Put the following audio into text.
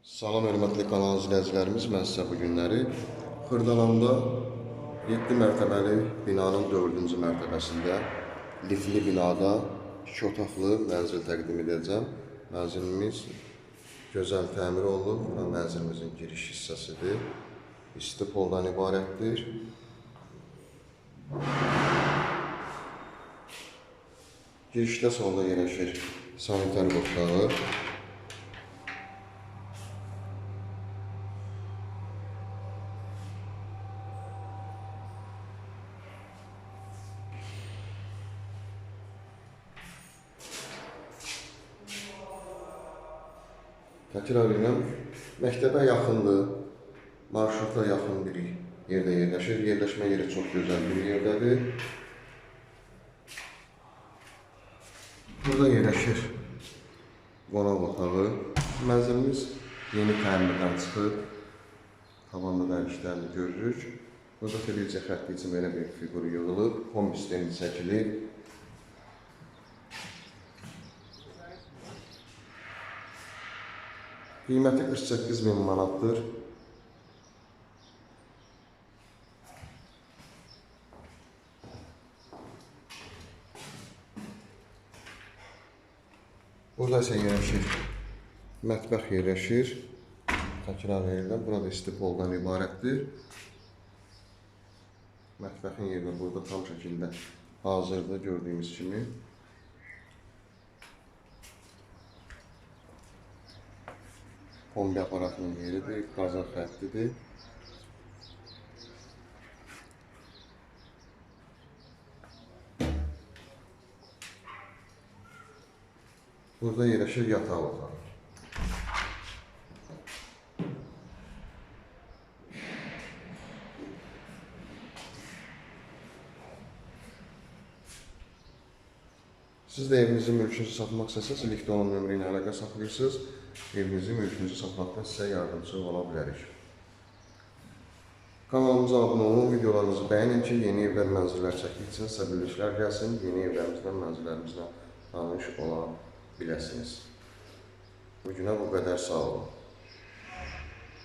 Salam hörmətli kanal izləyicilərimiz, mən sizə bu günləri Xırdalanda 7 mərtəbəli binanın 4-cü mərtəbəsində lifli binada 2 otaqlı mənzil təqdim edəcəm. Mənzilimiz gözəl təmir olunub və mənzilimizin giriş hissəsidir. İsti poldan ibarətdir. Girişdə solda yerləşir sanitar otağı. Təkrar edirəm, məktəbə yaxındır, marşruta yaxın bir yerdə yerləşir. Yerləşmə yeri çox gözəl bir yerdədir. Burada yerləşir qonaq otağı. Mənzilimiz yeni təmirdən çıxıb. Tavanda dəyişikliklərini görürük. Burada televizya xətti üçün belə bir fiqur yığılıb, home sistemi çəkilib. Qiyməti 48 min manatdır. Burada isə yerləşir. Mətbəx yerləşir. Təkrar edirəm. Burada isti poldan ibarətdir. Mətbəxin yeri də burada tam şəkildə hazırdır gördüyünüz kimi. Kombi aparatının yeridir, gaza fettidir. Burada yerleşir yatağı var. Siz də evinizin mülkünüzü satmaq istəsəniz, elektron nömrə ilə əlaqə saxlayırsınız. Evinizi, mülkünüzü satmaqda sizə yardımçı ola bilərik. Kanalımıza abunə olun, videolarımızı bəyənin ki, yeni evlər, mənzillər çəkdikcə sizə bildirişlər gəlsin, yeni evlərimizdən, mənzillərimizdən tanış ola biləsiniz. Bu günə bu qədər sağ olun.